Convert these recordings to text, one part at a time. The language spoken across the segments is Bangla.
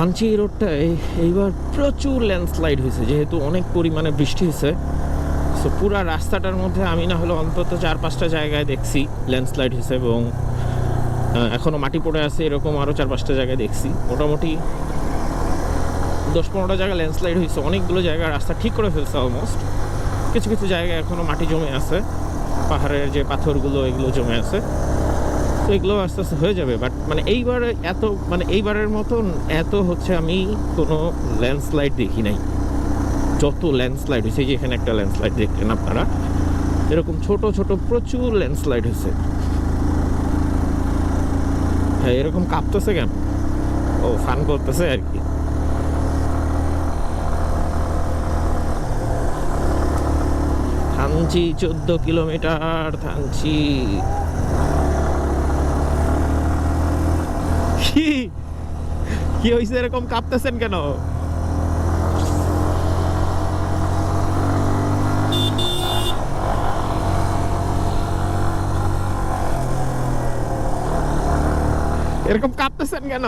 থানচি রোডটায় এইবার প্রচুর ল্যান্ডস্লাইড হয়েছে, যেহেতু অনেক পরিমাণে বৃষ্টি হয়েছে। সো পুরা রাস্তাটার মধ্যে আমি না হলে অন্তত চার পাঁচটা জায়গায় দেখছি ল্যান্ডস্লাইড হয়েছে এবং এখনও মাটি পড়ে আছে এরকম আরও চার পাঁচটা জায়গায় দেখছি। মোটামুটি দশ পনেরোটা জায়গায় ল্যান্ডস্লাইড হয়েছে, অনেকগুলো জায়গায় রাস্তা ঠিক করে ফেলছে অলমোস্ট কিছু কিছু জায়গায় এখনও মাটি জমে আছে, পাহাড়ের যে পাথরগুলো, এগুলো জমে আছে। তো এগুলো আস্তে আস্তে হয়ে যাবে। বাট মানে এইবারে এত মানে এইবারের মতন এত হচ্ছে আমি কোনো ল্যান্ডস্লাইড দেখি নাই। যত ল্যান্ডস্লাইড হয়েছে যে এখানে একটা ল্যান্ডস্লাইড দেখলেন আপনারা, এরকম ছোট ছোট প্রচুর ল্যান্ডস্লাইড হয়েছে। হ্যাঁ এরকম কাঁপতেছে কেন? ও ফান করতেছে আর কি। থানচি চোদ্দ কিলোমিটার, থানচি। কি কি হয়েছে এরকম কাঁপতেছেন কেন এরকম কাঁপতেছেন কেন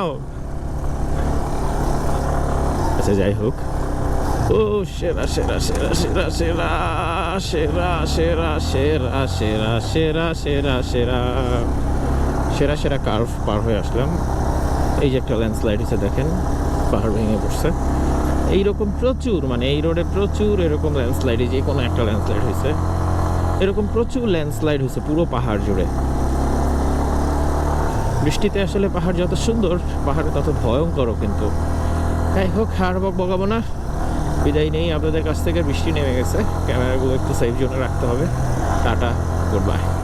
আচ্ছা যাই হোক ও সেরা সেরা সেরা সেরা সেরা সেরা সেরা সেরা সেরা সেরা সেরা সেরা সেরা সেরা কার্ভ পার হয়ে আসলাম এই যে একটা ল্যান্ডস্লাইড হচ্ছে দেখেন, পাহাড় ভেঙে পড়ছে। এইরকম প্রচুর মানে এই রোডে প্রচুর এরকম ল্যান্ডস্লাইড যে কোনো একটা ল্যান্ডস্লাইড হয়েছে। এরকম প্রচুর ল্যান্ডস্লাইড হয়েছে পুরো পাহাড় জুড়ে। বৃষ্টিতে আসলে পাহাড় যত সুন্দর, পাহাড়ে তত ভয়ঙ্করও কিন্তু। যাই হোক আর বক বগাবো না। বিদায় নেই, আপনাদের কাছ থেকে বৃষ্টি নেমে গেছে। ক্যামেরাগুলো একটু সেফ জোনে রাখতে হবে। Tata good bye